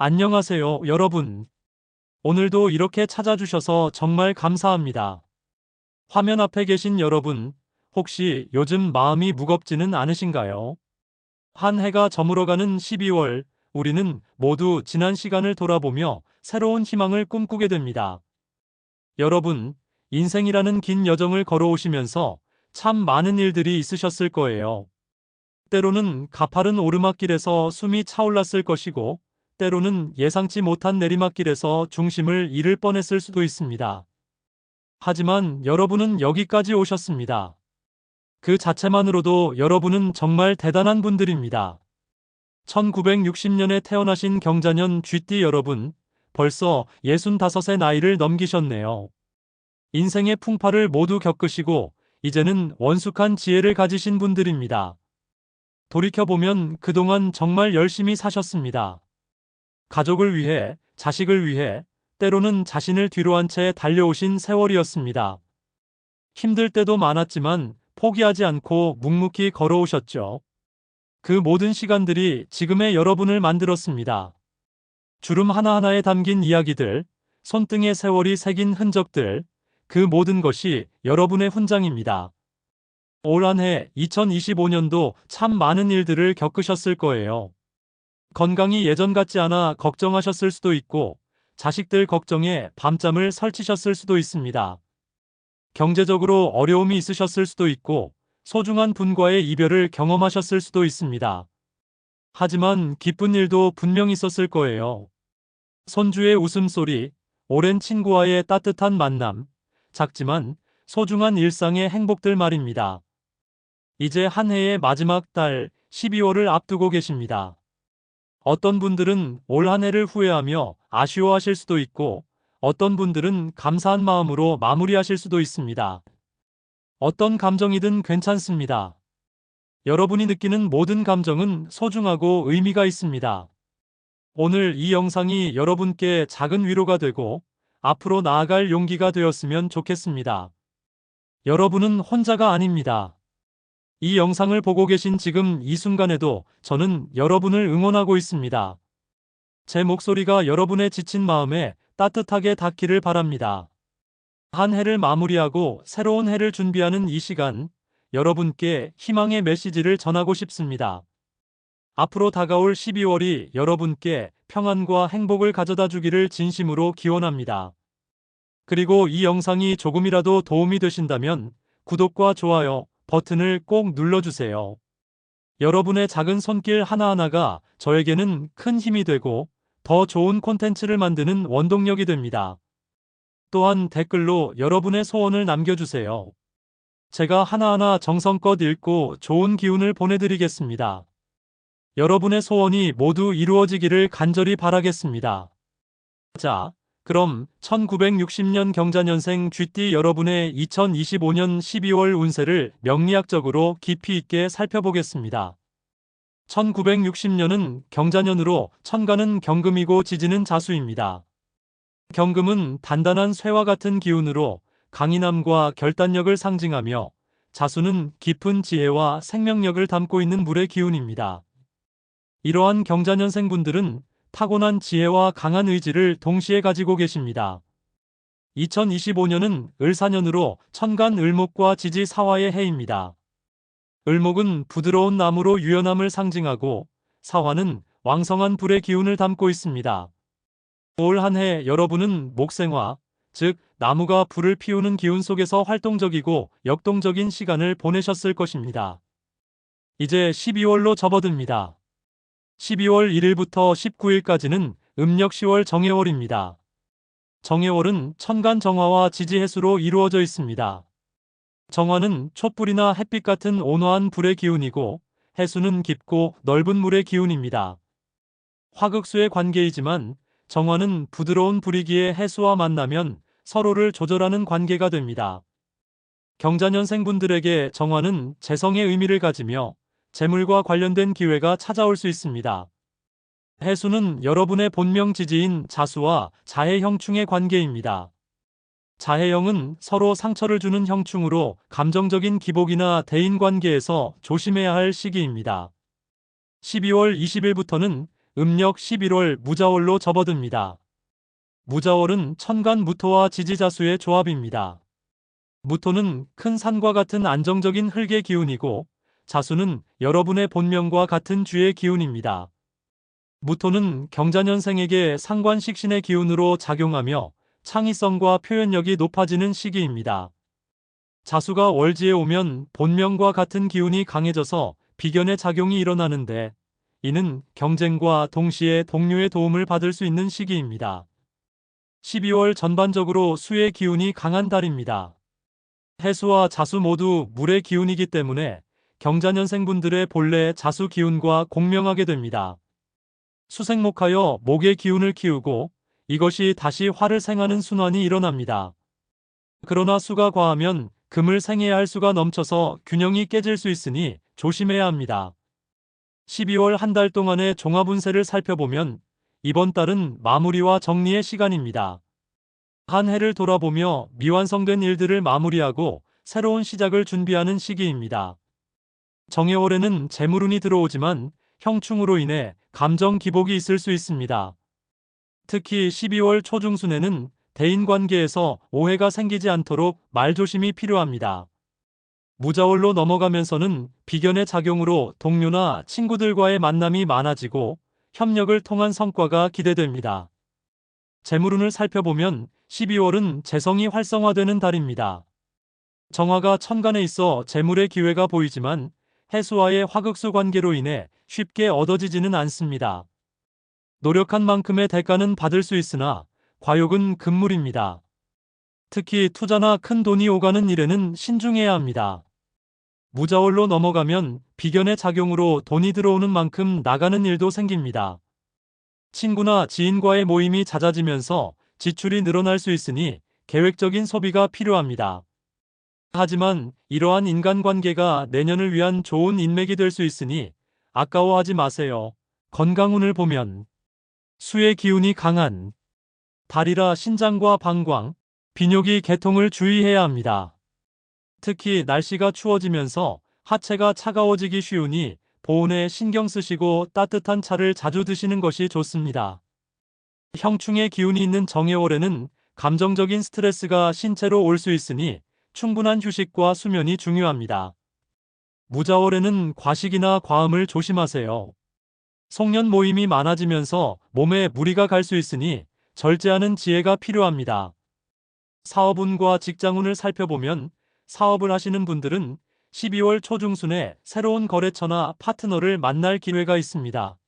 안녕하세요, 여러분. 오늘도 이렇게 찾아주셔서 정말 감사합니다. 화면 앞에 계신 여러분, 혹시 요즘 마음이 무겁지는 않으신가요? 한 해가 저물어가는 12월, 우리는 모두 지난 시간을 돌아보며 새로운 희망을 꿈꾸게 됩니다. 여러분, 인생이라는 긴 여정을 걸어오시면서 참 많은 일들이 있으셨을 거예요. 때로는 가파른 오르막길에서 숨이 차올랐을 것이고, 때로는 예상치 못한 내리막길에서 중심을 잃을 뻔했을 수도 있습니다. 하지만 여러분은 여기까지 오셨습니다. 그 자체만으로도 여러분은 정말 대단한 분들입니다. 1960년에 태어나신 경자년 쥐띠 여러분, 벌써 65의 나이를 넘기셨네요. 인생의 풍파를 모두 겪으시고, 이제는 원숙한 지혜를 가지신 분들입니다. 돌이켜보면 그동안 정말 열심히 사셨습니다. 가족을 위해, 자식을 위해, 때로는 자신을 뒤로 한 채 달려오신 세월이었습니다. 힘들 때도 많았지만 포기하지 않고 묵묵히 걸어오셨죠. 그 모든 시간들이 지금의 여러분을 만들었습니다. 주름 하나하나에 담긴 이야기들, 손등에 세월이 새긴 흔적들, 그 모든 것이 여러분의 훈장입니다. 올 한해 2025년도 참 많은 일들을 겪으셨을 거예요. 건강이 예전 같지 않아 걱정하셨을 수도 있고, 자식들 걱정에 밤잠을 설치셨을 수도 있습니다. 경제적으로 어려움이 있으셨을 수도 있고, 소중한 분과의 이별을 경험하셨을 수도 있습니다. 하지만 기쁜 일도 분명 있었을 거예요. 손주의 웃음소리, 오랜 친구와의 따뜻한 만남, 작지만 소중한 일상의 행복들 말입니다. 이제 한 해의 마지막 달 12월을 앞두고 계십니다. 어떤 분들은 올 한 해를 후회하며 아쉬워하실 수도 있고, 어떤 분들은 감사한 마음으로 마무리하실 수도 있습니다. 어떤 감정이든 괜찮습니다. 여러분이 느끼는 모든 감정은 소중하고 의미가 있습니다. 오늘 이 영상이 여러분께 작은 위로가 되고 앞으로 나아갈 용기가 되었으면 좋겠습니다. 여러분은 혼자가 아닙니다. 이 영상을 보고 계신 지금 이 순간에도 저는 여러분을 응원하고 있습니다. 제 목소리가 여러분의 지친 마음에 따뜻하게 닿기를 바랍니다. 한 해를 마무리하고 새로운 해를 준비하는 이 시간, 여러분께 희망의 메시지를 전하고 싶습니다. 앞으로 다가올 12월이 여러분께 평안과 행복을 가져다 주기를 진심으로 기원합니다. 그리고 이 영상이 조금이라도 도움이 되신다면 구독과 좋아요 버튼을 꼭 눌러주세요. 여러분의 작은 손길 하나하나가 저에게는 큰 힘이 되고 더 좋은 콘텐츠를 만드는 원동력이 됩니다. 또한 댓글로 여러분의 소원을 남겨주세요. 제가 하나하나 정성껏 읽고 좋은 기운을 보내드리겠습니다. 여러분의 소원이 모두 이루어지기를 간절히 바라겠습니다. 자, 그럼 1960년 경자년생 쥐띠 여러분의 2025년 12월 운세를 명리학적으로 깊이 있게 살펴보겠습니다. 1960년은 경자년으로 천간은 경금이고 지지는 자수입니다. 경금은 단단한 쇠와 같은 기운으로 강인함과 결단력을 상징하며 자수는 깊은 지혜와 생명력을 담고 있는 물의 기운입니다. 이러한 경자년생분들은 타고난 지혜와 강한 의지를 동시에 가지고 계십니다. 2025년은 을사년으로 천간 을목과 지지 사화의 해입니다. 을목은 부드러운 나무로 유연함을 상징하고 사화는 왕성한 불의 기운을 담고 있습니다. 올 한 해 여러분은 목생화, 즉 나무가 불을 피우는 기운 속에서 활동적이고 역동적인 시간을 보내셨을 것입니다. 이제 12월로 접어듭니다. 12월 1일부터 19일까지는 음력 10월 정해월입니다. 정해월은 천간 정화와 지지 해수로 이루어져 있습니다. 정화는 촛불이나 햇빛 같은 온화한 불의 기운이고 해수는 깊고 넓은 물의 기운입니다. 화극수의 관계이지만 정화는 부드러운 불이기에 해수와 만나면 서로를 조절하는 관계가 됩니다. 경자년생분들에게 정화는 재성의 의미를 가지며 재물과 관련된 기회가 찾아올 수 있습니다. 해수는 여러분의 본명 지지인 자수와 자해 형충의 관계입니다. 자해형은 서로 상처를 주는 형충으로 감정적인 기복이나 대인 관계에서 조심해야 할 시기입니다. 12월 20일부터는 음력 11월 무자월로 접어듭니다. 무자월은 천간 무토와 지지자수의 조합입니다. 무토는 큰 산과 같은 안정적인 흙의 기운이고 자수는 여러분의 본명과 같은 주의 기운입니다. 무토는 경자년생에게 상관식신의 기운으로 작용하며 창의성과 표현력이 높아지는 시기입니다. 자수가 월지에 오면 본명과 같은 기운이 강해져서 비견의 작용이 일어나는데 이는 경쟁과 동시에 동료의 도움을 받을 수 있는 시기입니다. 12월 전반적으로 수의 기운이 강한 달입니다. 해수와 자수 모두 물의 기운이기 때문에 경자년생분들의 본래 자수 기운과 공명하게 됩니다. 수생목하여 목의 기운을 키우고 이것이 다시 화를 생하는 순환이 일어납니다. 그러나 수가 과하면 금을 생해야 할 수가 넘쳐서 균형이 깨질 수 있으니 조심해야 합니다. 12월 한 달 동안의 종합운세를 살펴보면 이번 달은 마무리와 정리의 시간입니다. 한 해를 돌아보며 미완성된 일들을 마무리하고 새로운 시작을 준비하는 시기입니다. 정해월에는 재물운이 들어오지만 형충으로 인해 감정 기복이 있을 수 있습니다. 특히 12월 초중순에는 대인 관계에서 오해가 생기지 않도록 말조심이 필요합니다. 무자월로 넘어가면서는 비견의 작용으로 동료나 친구들과의 만남이 많아지고 협력을 통한 성과가 기대됩니다. 재물운을 살펴보면 12월은 재성이 활성화되는 달입니다. 정화가 천간에 있어 재물의 기회가 보이지만 해수와의 화극수 관계로 인해 쉽게 얻어지지는 않습니다. 노력한 만큼의 대가는 받을 수 있으나 과욕은 금물입니다. 특히 투자나 큰 돈이 오가는 일에는 신중해야 합니다. 무자월로 넘어가면 비견의 작용으로 돈이 들어오는 만큼 나가는 일도 생깁니다. 친구나 지인과의 모임이 잦아지면서 지출이 늘어날 수 있으니 계획적인 소비가 필요합니다. 하지만 이러한 인간관계가 내년을 위한 좋은 인맥이 될 수 있으니 아까워하지 마세요. 건강운을 보면 수의 기운이 강한 달이라 신장과 방광, 비뇨기 개통을 주의해야 합니다. 특히 날씨가 추워지면서 하체가 차가워지기 쉬우니 보온에 신경 쓰시고 따뜻한 차를 자주 드시는 것이 좋습니다. 형충의 기운이 있는 정해월에는 감정적인 스트레스가 신체로 올 수 있으니 충분한 휴식과 수면이 중요합니다. 무자월에는 과식이나 과음을 조심하세요. 송년 모임이 많아지면서 몸에 무리가 갈 수 있으니 절제하는 지혜가 필요합니다. 사업운과 직장운을 살펴보면 사업을 하시는 분들은 12월 초중순에 새로운 거래처나 파트너를 만날 기회가 있습니다.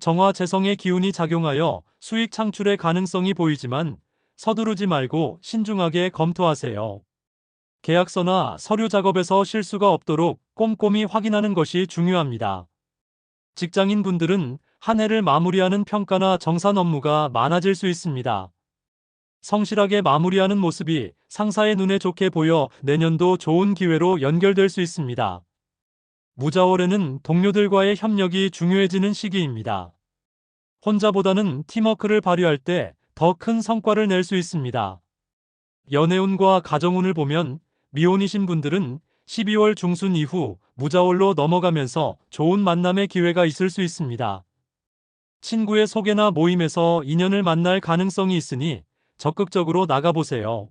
정화 재성의 기운이 작용하여 수익 창출의 가능성이 보이지만 서두르지 말고 신중하게 검토하세요. 계약서나 서류 작업에서 실수가 없도록 꼼꼼히 확인하는 것이 중요합니다. 직장인 분들은 한 해를 마무리하는 평가나 정산 업무가 많아질 수 있습니다. 성실하게 마무리하는 모습이 상사의 눈에 좋게 보여 내년도 좋은 기회로 연결될 수 있습니다. 무자월에는 동료들과의 협력이 중요해지는 시기입니다. 혼자보다는 팀워크를 발휘할 때 더 큰 성과를 낼 수 있습니다. 연애운과 가정운을 보면 미혼이신 분들은 12월 중순 이후 무자월로 넘어가면서 좋은 만남의 기회가 있을 수 있습니다. 친구의 소개나 모임에서 인연을 만날 가능성이 있으니 적극적으로 나가보세요.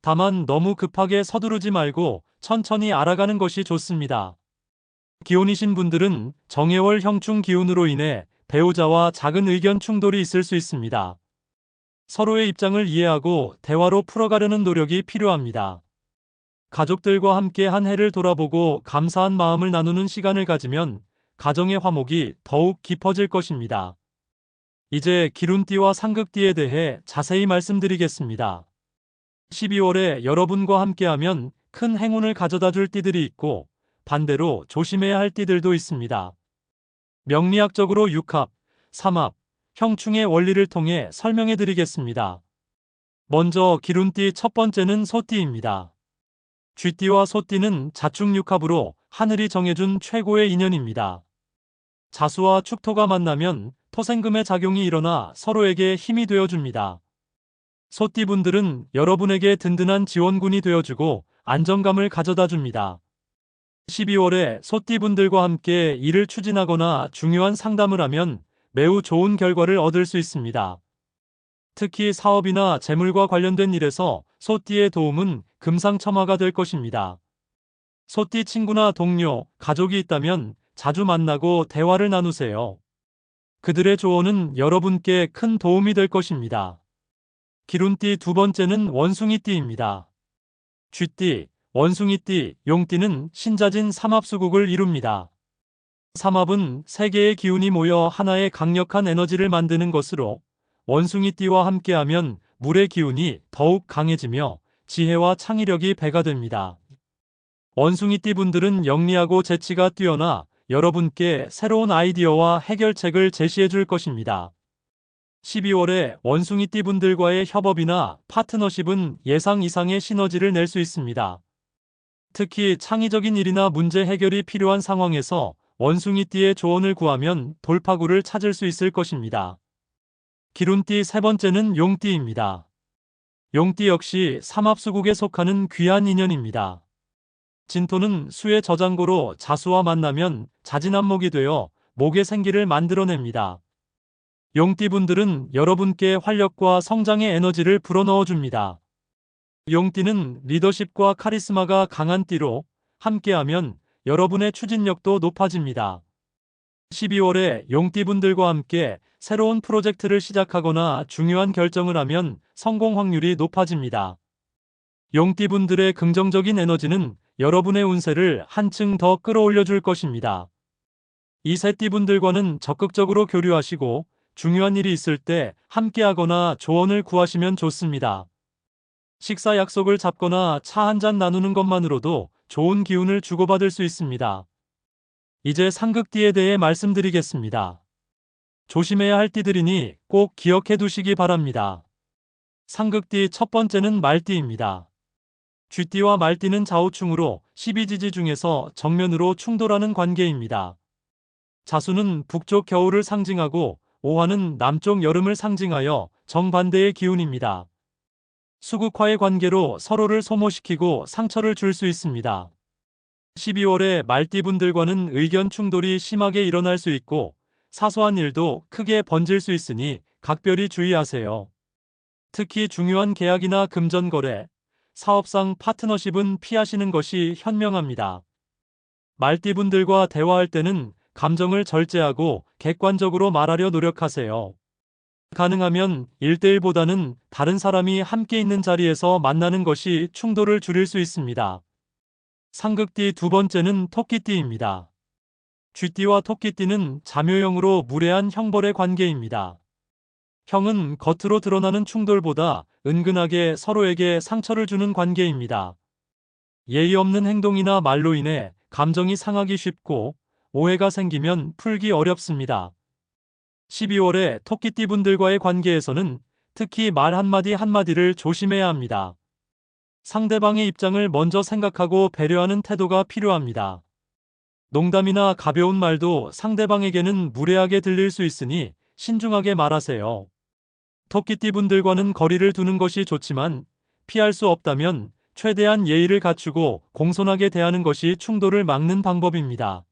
다만 너무 급하게 서두르지 말고 천천히 알아가는 것이 좋습니다. 기혼이신 분들은 정해월 형충 기운으로 인해 배우자와 작은 의견 충돌이 있을 수 있습니다. 서로의 입장을 이해하고 대화로 풀어가려는 노력이 필요합니다. 가족들과 함께 한 해를 돌아보고 감사한 마음을 나누는 시간을 가지면 가정의 화목이 더욱 깊어질 것입니다. 이제 기룬띠와 상극띠에 대해 자세히 말씀드리겠습니다. 12월에 여러분과 함께하면 큰 행운을 가져다 줄 띠들이 있고 반대로 조심해야 할 띠들도 있습니다. 명리학적으로 6합, 3합, 형충의 원리를 통해 설명해 드리겠습니다. 먼저 기룬띠 첫 번째는 소띠입니다. 쥐띠와 소띠는 자축육합으로 하늘이 정해준 최고의 인연입니다. 자수와 축토가 만나면 토생금의 작용이 일어나 서로에게 힘이 되어줍니다. 소띠분들은 여러분에게 든든한 지원군이 되어주고 안정감을 가져다 줍니다. 12월에 소띠분들과 함께 일을 추진하거나 중요한 상담을 하면 매우 좋은 결과를 얻을 수 있습니다. 특히 사업이나 재물과 관련된 일에서 소띠의 도움은 금상첨화가 될 것입니다. 소띠 친구나 동료, 가족이 있다면 자주 만나고 대화를 나누세요. 그들의 조언은 여러분께 큰 도움이 될 것입니다. 기룬띠 두 번째는 원숭이띠입니다. 쥐띠, 원숭이띠, 용띠는 신자진 삼합수국을 이룹니다. 삼합은 세 개의 기운이 모여 하나의 강력한 에너지를 만드는 것으로 원숭이띠와 함께하면 물의 기운이 더욱 강해지며 지혜와 창의력이 배가 됩니다. 원숭이 띠 분들은 영리하고 재치가 뛰어나 여러분께 새로운 아이디어와 해결책을 제시해 줄 것입니다. 12월에 원숭이 띠 분들과의 협업이나 파트너십은 예상 이상의 시너지를 낼 수 있습니다. 특히 창의적인 일이나 문제 해결이 필요한 상황에서 원숭이 띠의 조언을 구하면 돌파구를 찾을 수 있을 것입니다. 기룬띠 세 번째는 용띠입니다. 용띠 역시 삼합수국에 속하는 귀한 인연입니다. 진토는 수의 저장고로 자수와 만나면 자진한목이 되어 목의 생기를 만들어냅니다. 용띠분들은 여러분께 활력과 성장의 에너지를 불어넣어 줍니다. 용띠는 리더십과 카리스마가 강한 띠로 함께하면 여러분의 추진력도 높아집니다. 12월에 용띠분들과 함께 새로운 프로젝트를 시작하거나 중요한 결정을 하면 성공 확률이 높아집니다. 용띠분들의 긍정적인 에너지는 여러분의 운세를 한층 더 끌어올려 줄 것입니다. 이 새띠분들과는 적극적으로 교류하시고 중요한 일이 있을 때 함께하거나 조언을 구하시면 좋습니다. 식사 약속을 잡거나 차 한 잔 나누는 것만으로도 좋은 기운을 주고받을 수 있습니다. 이제 상극띠에 대해 말씀드리겠습니다. 조심해야 할 띠들이니 꼭 기억해 두시기 바랍니다. 상극띠 첫 번째는 말띠입니다. 쥐띠와 말띠는 좌우충으로 12지지 중에서 정면으로 충돌하는 관계입니다. 자수는 북쪽 겨울을 상징하고 오화는 남쪽 여름을 상징하여 정반대의 기운입니다. 수국화의 관계로 서로를 소모시키고 상처를 줄 수 있습니다. 12월에 말띠분들과는 의견 충돌이 심하게 일어날 수 있고 사소한 일도 크게 번질 수 있으니 각별히 주의하세요. 특히 중요한 계약이나 금전 거래, 사업상 파트너십은 피하시는 것이 현명합니다. 말띠분들과 대화할 때는 감정을 절제하고 객관적으로 말하려 노력하세요. 가능하면 1대1보다는 다른 사람이 함께 있는 자리에서 만나는 것이 충돌을 줄일 수 있습니다. 상극띠 두 번째는 토끼띠입니다. 쥐띠와 토끼띠는 자묘형으로 무례한 형벌의 관계입니다. 형은 겉으로 드러나는 충돌보다 은근하게 서로에게 상처를 주는 관계입니다. 예의 없는 행동이나 말로 인해 감정이 상하기 쉽고 오해가 생기면 풀기 어렵습니다. 12월에 토끼띠 분들과의 관계에서는 특히 말 한마디 한마디를 조심해야 합니다. 상대방의 입장을 먼저 생각하고 배려하는 태도가 필요합니다. 농담이나 가벼운 말도 상대방에게는 무례하게 들릴 수 있으니 신중하게 말하세요. 토끼띠 분들과는 거리를 두는 것이 좋지만 피할 수 없다면 최대한 예의를 갖추고 공손하게 대하는 것이 충돌을 막는 방법입니다.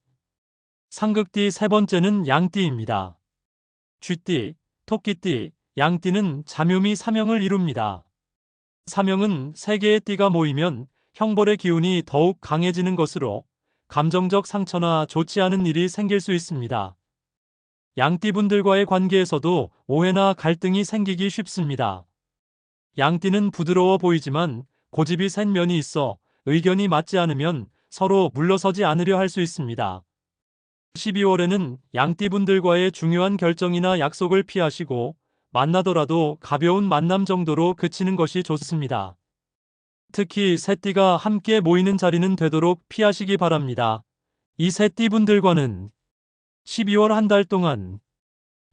상극띠 세 번째는 양띠입니다. 쥐띠, 토끼띠, 양띠는 자묘미 사명을 이룹니다. 사명은 세 개의 띠가 모이면 형벌의 기운이 더욱 강해지는 것으로 감정적 상처나 좋지 않은 일이 생길 수 있습니다. 양띠분들과의 관계에서도 오해나 갈등이 생기기 쉽습니다. 양띠는 부드러워 보이지만 고집이 센 면이 있어 의견이 맞지 않으면 서로 물러서지 않으려 할 수 있습니다. 12월에는 양띠분들과의 중요한 결정이나 약속을 피하시고 만나더라도 가벼운 만남 정도로 그치는 것이 좋습니다. 특히 새띠가 함께 모이는 자리는 되도록 피하시기 바랍니다. 이 새띠분들과는 12월 한 달 동안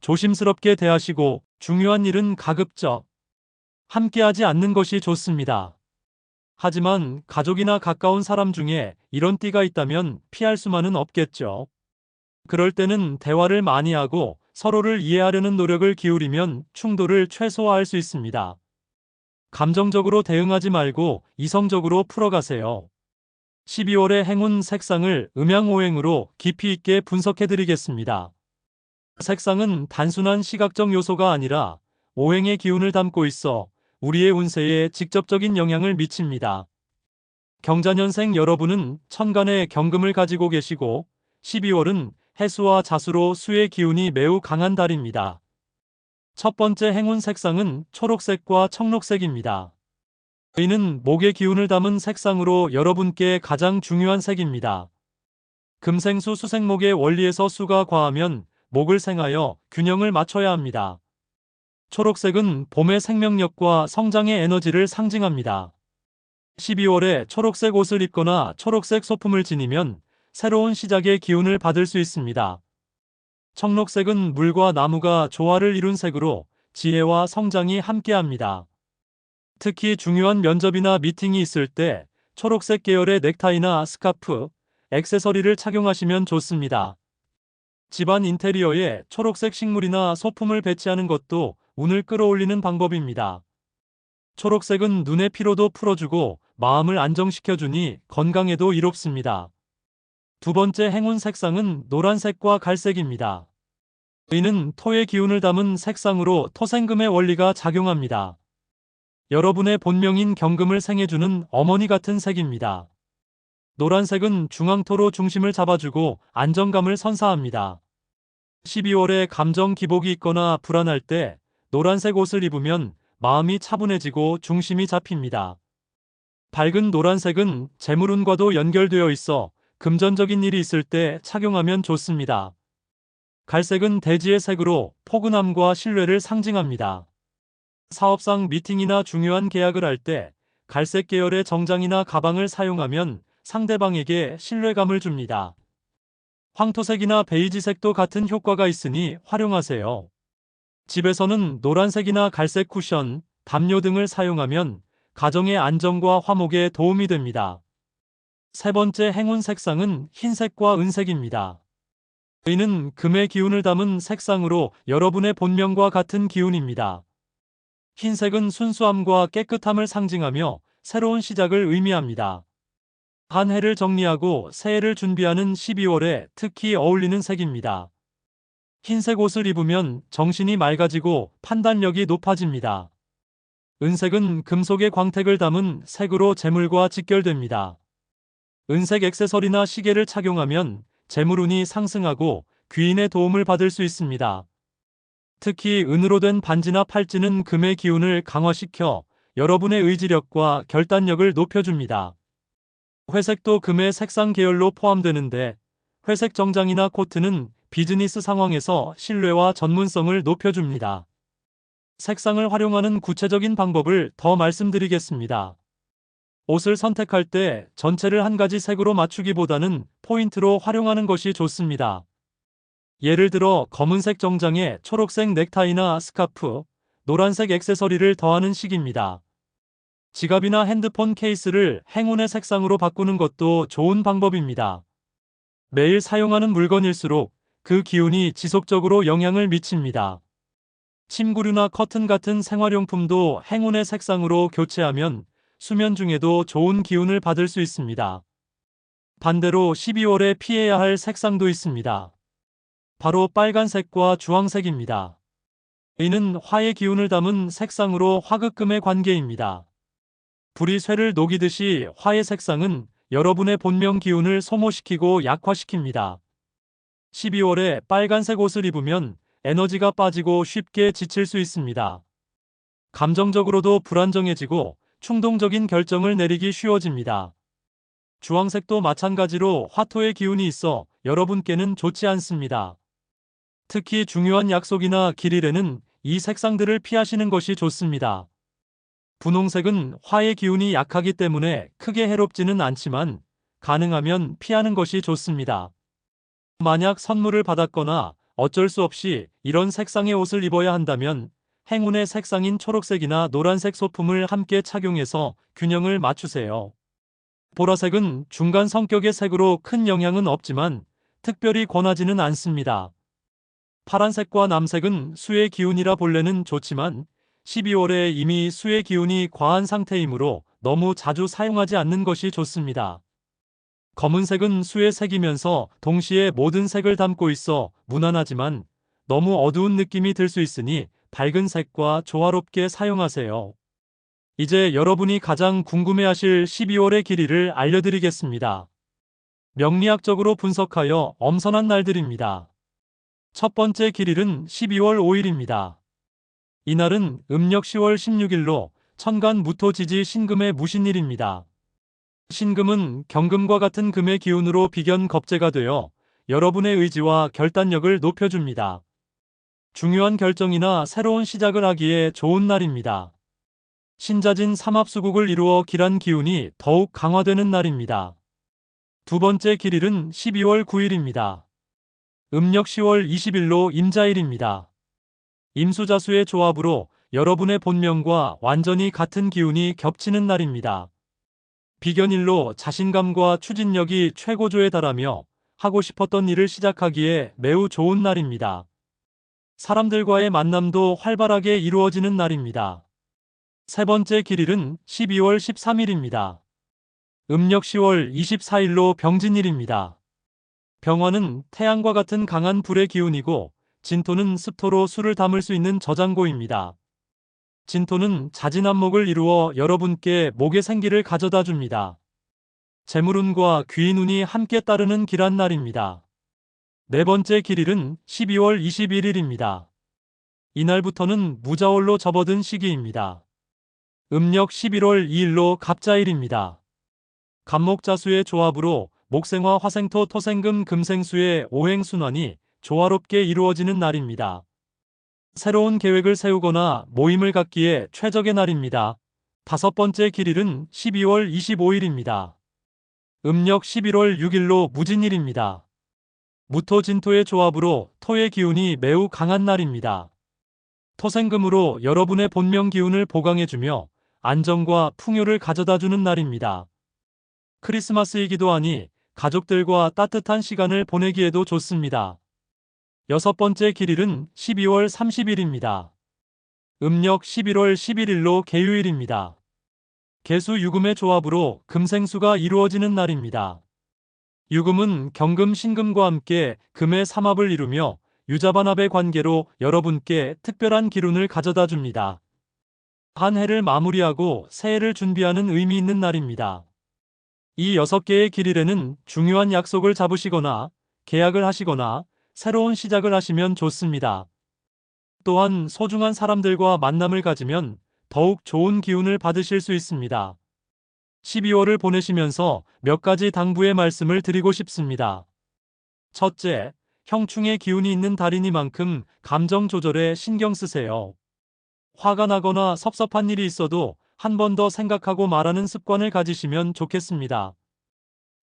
조심스럽게 대하시고 중요한 일은 가급적 함께하지 않는 것이 좋습니다. 하지만 가족이나 가까운 사람 중에 이런 띠가 있다면 피할 수만은 없겠죠. 그럴 때는 대화를 많이 하고 서로를 이해하려는 노력을 기울이면 충돌을 최소화할 수 있습니다. 감정적으로 대응하지 말고 이성적으로 풀어가세요. 12월의 행운 색상을 음양오행으로 깊이 있게 분석해 드리겠습니다. 색상은 단순한 시각적 요소가 아니라 오행의 기운을 담고 있어 우리의 운세에 직접적인 영향을 미칩니다. 경자년생 여러분은 천간에 경금을 가지고 계시고 12월은 해수와 자수로 수의 기운이 매우 강한 달입니다. 첫 번째 행운 색상은 초록색과 청록색입니다. 이는 목의 기운을 담은 색상으로 여러분께 가장 중요한 색입니다. 금생수 수생목의 원리에서 수가 과하면 목을 생하여 균형을 맞춰야 합니다. 초록색은 봄의 생명력과 성장의 에너지를 상징합니다. 12월에 초록색 옷을 입거나 초록색 소품을 지니면 새로운 시작의 기운을 받을 수 있습니다. 청록색은 물과 나무가 조화를 이룬 색으로 지혜와 성장이 함께합니다. 특히 중요한 면접이나 미팅이 있을 때 초록색 계열의 넥타이나 스카프, 액세서리를 착용하시면 좋습니다. 집안 인테리어에 초록색 식물이나 소품을 배치하는 것도 운을 끌어올리는 방법입니다. 초록색은 눈의 피로도 풀어주고 마음을 안정시켜주니 건강에도 이롭습니다. 두 번째 행운 색상은 노란색과 갈색입니다. 이는 토의 기운을 담은 색상으로 토생금의 원리가 작용합니다. 여러분의 본명인 경금을 생해주는 어머니 같은 색입니다. 노란색은 중앙토로 중심을 잡아주고 안정감을 선사합니다. 12월에 감정 기복이 있거나 불안할 때 노란색 옷을 입으면 마음이 차분해지고 중심이 잡힙니다. 밝은 노란색은 재물운과도 연결되어 있어 금전적인 일이 있을 때 착용하면 좋습니다. 갈색은 대지의 색으로 포근함과 신뢰를 상징합니다. 사업상 미팅이나 중요한 계약을 할 때 갈색 계열의 정장이나 가방을 사용하면 상대방에게 신뢰감을 줍니다. 황토색이나 베이지색도 같은 효과가 있으니 활용하세요. 집에서는 노란색이나 갈색 쿠션, 담요 등을 사용하면 가정의 안정과 화목에 도움이 됩니다. 세 번째 행운 색상은 흰색과 은색입니다. 의는 금의 기운을 담은 색상으로 여러분의 본명과 같은 기운입니다. 흰색은 순수함과 깨끗함을 상징하며 새로운 시작을 의미합니다. 한 해를 정리하고 새해를 준비하는 12월에 특히 어울리는 색입니다. 흰색 옷을 입으면 정신이 맑아지고 판단력이 높아집니다. 은색은 금속의 광택을 담은 색으로 재물과 직결됩니다. 은색 액세서리나 시계를 착용하면 재물운이 상승하고 귀인의 도움을 받을 수 있습니다. 특히 은으로 된 반지나 팔찌는 금의 기운을 강화시켜 여러분의 의지력과 결단력을 높여줍니다. 회색도 금의 색상 계열로 포함되는데 회색 정장이나 코트는 비즈니스 상황에서 신뢰와 전문성을 높여줍니다. 색상을 활용하는 구체적인 방법을 더 말씀드리겠습니다. 옷을 선택할 때 전체를 한 가지 색으로 맞추기보다는 포인트로 활용하는 것이 좋습니다. 예를 들어 검은색 정장에 초록색 넥타이나 스카프, 노란색 액세서리를 더하는 식입니다. 지갑이나 핸드폰 케이스를 행운의 색상으로 바꾸는 것도 좋은 방법입니다. 매일 사용하는 물건일수록 그 기운이 지속적으로 영향을 미칩니다. 침구류나 커튼 같은 생활용품도 행운의 색상으로 교체하면 수면 중에도 좋은 기운을 받을 수 있습니다. 반대로 12월에 피해야 할 색상도 있습니다. 바로 빨간색과 주황색입니다. 이는 화의 기운을 담은 색상으로 화극금의 관계입니다. 불이 쇠를 녹이듯이 화의 색상은 여러분의 본명 기운을 소모시키고 약화시킵니다. 12월에 빨간색 옷을 입으면 에너지가 빠지고 쉽게 지칠 수 있습니다. 감정적으로도 불안정해지고 충동적인 결정을 내리기 쉬워집니다. 주황색도 마찬가지로 화토의 기운이 있어 여러분께는 좋지 않습니다. 특히 중요한 약속이나 길일에는 이 색상들을 피하시는 것이 좋습니다. 분홍색은 화의 기운이 약하기 때문에 크게 해롭지는 않지만 가능하면 피하는 것이 좋습니다. 만약 선물을 받았거나 어쩔 수 없이 이런 색상의 옷을 입어야 한다면 행운의 색상인 초록색이나 노란색 소품을 함께 착용해서 균형을 맞추세요. 보라색은 중간 성격의 색으로 큰 영향은 없지만 특별히 권하지는 않습니다. 파란색과 남색은 수의 기운이라 본래는 좋지만 12월에 이미 수의 기운이 과한 상태이므로 너무 자주 사용하지 않는 것이 좋습니다. 검은색은 수의 색이면서 동시에 모든 색을 담고 있어 무난하지만 너무 어두운 느낌이 들 수 있으니 밝은 색과 조화롭게 사용하세요. 이제 여러분이 가장 궁금해하실 12월의 길이를 알려드리겠습니다. 명리학적으로 분석하여 엄선한 날들입니다. 첫 번째 길일은 12월 5일입니다. 이날은 음력 10월 16일로 천간 무토지지 신금의 무신일입니다. 신금은 경금과 같은 금의 기운으로 비견 겁재가 되어 여러분의 의지와 결단력을 높여줍니다. 중요한 결정이나 새로운 시작을 하기에 좋은 날입니다. 신자진 삼합수국을 이루어 길한 기운이 더욱 강화되는 날입니다. 두 번째 길일은 12월 9일입니다. 음력 10월 20일로 임자일입니다. 임수자수의 조합으로 여러분의 본명과 완전히 같은 기운이 겹치는 날입니다. 비견일로 자신감과 추진력이 최고조에 달하며 하고 싶었던 일을 시작하기에 매우 좋은 날입니다. 사람들과의 만남도 활발하게 이루어지는 날입니다. 세 번째 길일은 12월 13일입니다. 음력 10월 24일로 병진일입니다. 병화는 태양과 같은 강한 불의 기운이고 진토는 습토로 술을 담을 수 있는 저장고입니다. 진토는 자진한목을 이루어 여러분께 목의 생기를 가져다 줍니다. 재물운과 귀인운이 함께 따르는 길한 날입니다. 네 번째 길일은 12월 21일입니다. 이날부터는 무자월로 접어든 시기입니다. 음력 11월 2일로 갑자일입니다. 갑목자수의 조합으로 목생화 화생토 토생금 금생수의 오행순환이 조화롭게 이루어지는 날입니다. 새로운 계획을 세우거나 모임을 갖기에 최적의 날입니다. 다섯 번째 길일은 12월 25일입니다. 음력 11월 6일로 무진일입니다. 무토진토의 조합으로 토의 기운이 매우 강한 날입니다. 토생금으로 여러분의 본명 기운을 보강해주며 안정과 풍요를 가져다주는 날입니다. 크리스마스이기도 하니 가족들과 따뜻한 시간을 보내기에도 좋습니다. 여섯 번째 길일은 12월 30일입니다. 음력 11월 11일로 개유일입니다. 개수 유금의 조합으로 금생수가 이루어지는 날입니다. 유금은 경금 신금과 함께 금의 삼합을 이루며 유자반합의 관계로 여러분께 특별한 기운을 가져다 줍니다. 한 해를 마무리하고 새해를 준비하는 의미 있는 날입니다. 이 여섯 개의 길일에는 중요한 약속을 잡으시거나 계약을 하시거나 새로운 시작을 하시면 좋습니다. 또한 소중한 사람들과 만남을 가지면 더욱 좋은 기운을 받으실 수 있습니다. 12월을 보내시면서 몇 가지 당부의 말씀을 드리고 싶습니다. 첫째, 형충의 기운이 있는 달이니만큼 감정 조절에 신경 쓰세요. 화가 나거나 섭섭한 일이 있어도 한 번 더 생각하고 말하는 습관을 가지시면 좋겠습니다.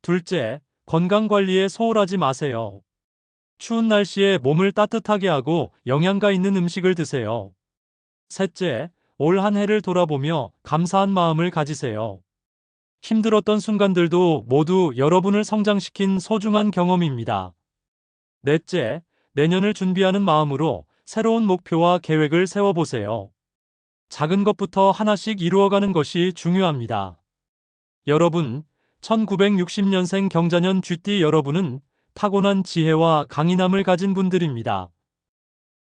둘째, 건강 관리에 소홀하지 마세요. 추운 날씨에 몸을 따뜻하게 하고 영양가 있는 음식을 드세요. 셋째, 올 한 해를 돌아보며 감사한 마음을 가지세요. 힘들었던 순간들도 모두 여러분을 성장시킨 소중한 경험입니다. 넷째, 내년을 준비하는 마음으로 새로운 목표와 계획을 세워보세요. 작은 것부터 하나씩 이루어가는 것이 중요합니다. 여러분, 1960년생 경자년 쥐띠 여러분은 타고난 지혜와 강인함을 가진 분들입니다.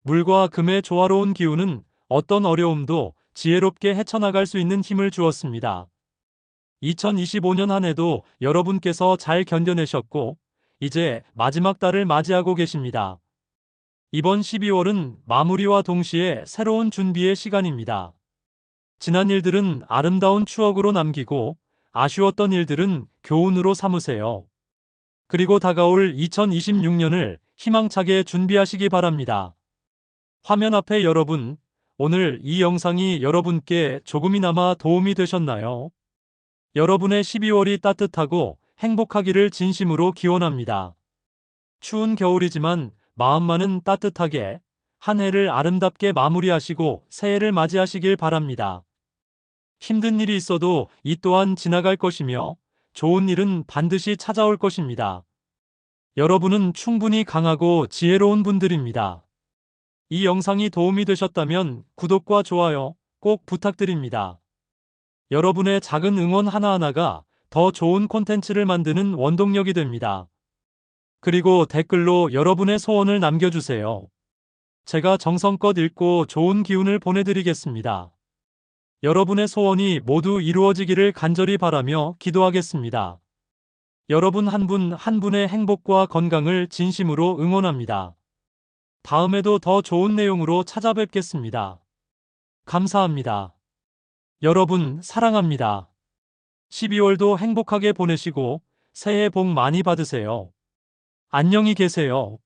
물과 금의 조화로운 기운은 어떤 어려움도 지혜롭게 헤쳐나갈 수 있는 힘을 주었습니다. 2025년 한 해도 여러분께서 잘 견뎌내셨고, 이제 마지막 달을 맞이하고 계십니다. 이번 12월은 마무리와 동시에 새로운 준비의 시간입니다. 지난 일들은 아름다운 추억으로 남기고, 아쉬웠던 일들은 교훈으로 삼으세요. 그리고 다가올 2026년을 희망차게 준비하시기 바랍니다. 화면 앞에 여러분, 오늘 이 영상이 여러분께 조금이나마 도움이 되셨나요? 여러분의 12월이 따뜻하고 행복하기를 진심으로 기원합니다. 추운 겨울이지만 마음만은 따뜻하게 한 해를 아름답게 마무리하시고 새해를 맞이하시길 바랍니다. 힘든 일이 있어도 이 또한 지나갈 것이며 좋은 일은 반드시 찾아올 것입니다. 여러분은 충분히 강하고 지혜로운 분들입니다. 이 영상이 도움이 되셨다면 구독과 좋아요 꼭 부탁드립니다. 여러분의 작은 응원 하나하나가 더 좋은 콘텐츠를 만드는 원동력이 됩니다. 그리고 댓글로 여러분의 소원을 남겨주세요. 제가 정성껏 읽고 좋은 기운을 보내드리겠습니다. 여러분의 소원이 모두 이루어지기를 간절히 바라며 기도하겠습니다. 여러분 한 분한 분의 행복과 건강을 진심으로 응원합니다. 다음에도 더 좋은 내용으로 찾아뵙겠습니다. 감사합니다. 여러분 사랑합니다. 12월도 행복하게 보내시고 새해 복 많이 받으세요. 안녕히 계세요.